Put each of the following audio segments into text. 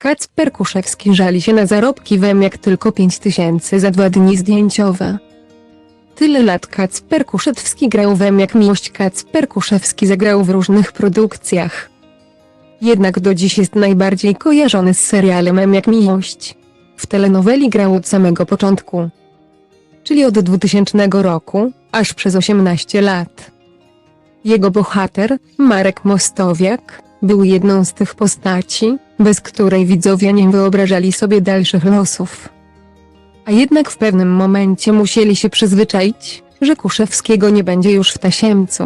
Kacper Kuszewski żali się na zarobki wem jak tylko 5 tysięcy za dwa dni zdjęciowe. Tyle lat Kacper Kuszewski grał wem jak miłość Kacper Kuszewski zagrał w różnych produkcjach. Jednak do dziś jest najbardziej kojarzony z serialem M jak miłość. W telenoweli grał od samego początku. Czyli od 2000 roku, aż przez 18 lat. Jego bohater, Marek Mostowiak, był jedną z tych postaci, bez której widzowie nie wyobrażali sobie dalszych losów. A jednak w pewnym momencie musieli się przyzwyczaić, że Kuszewskiego nie będzie już w tasiemcu.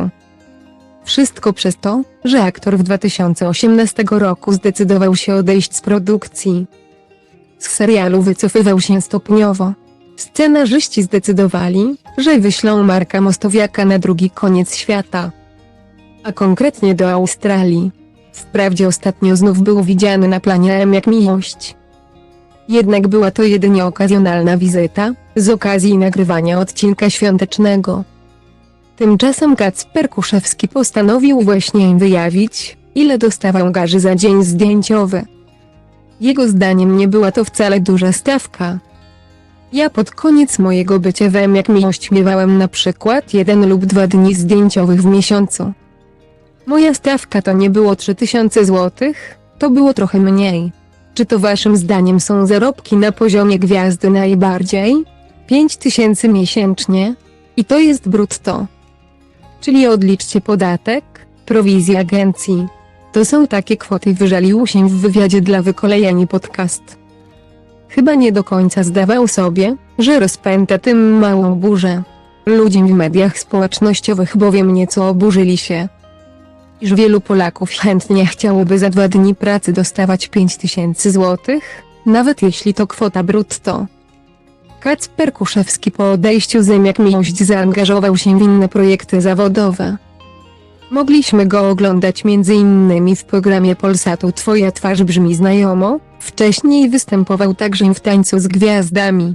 Wszystko przez to, że aktor w 2018 roku zdecydował się odejść z produkcji. Z serialu wycofywał się stopniowo. Scenarzyści zdecydowali, że wyślą Marka Mostowiaka na drugi koniec świata. A konkretnie do Australii. Wprawdzie ostatnio znów był widziany na planie M jak miłość. Jednak była to jedynie okazjonalna wizyta, z okazji nagrywania odcinka świątecznego. Tymczasem Kacper Kuszewski postanowił właśnie wyjawić, ile dostawał garzy za dzień zdjęciowy. Jego zdaniem nie była to wcale duża stawka. Ja pod koniec mojego bycia wem jak miłość miewałem na przykład jeden lub dwa dni zdjęciowych w miesiącu. Moja stawka to nie było 3000 złotych, to było trochę mniej. Czy to waszym zdaniem są zarobki na poziomie gwiazdy najbardziej? 5000 miesięcznie? I to jest brutto. Czyli odliczcie podatek, prowizję agencji. To są takie kwoty wyżalił się w wywiadzie dla wykolejeni podcast. Chyba nie do końca zdawał sobie, że rozpęta tym małą burzę. Ludzie w mediach społecznościowych bowiem nieco oburzyli się. Iż wielu Polaków chętnie chciałoby za dwa dni pracy dostawać 5000 złotych, nawet jeśli to kwota brutto. Kacper Kuszewski po odejściu z M jak miłość zaangażował się w inne projekty zawodowe. Mogliśmy go oglądać m.in. w programie Polsatu Twoja twarz brzmi znajomo, wcześniej występował także w Tańcu z Gwiazdami.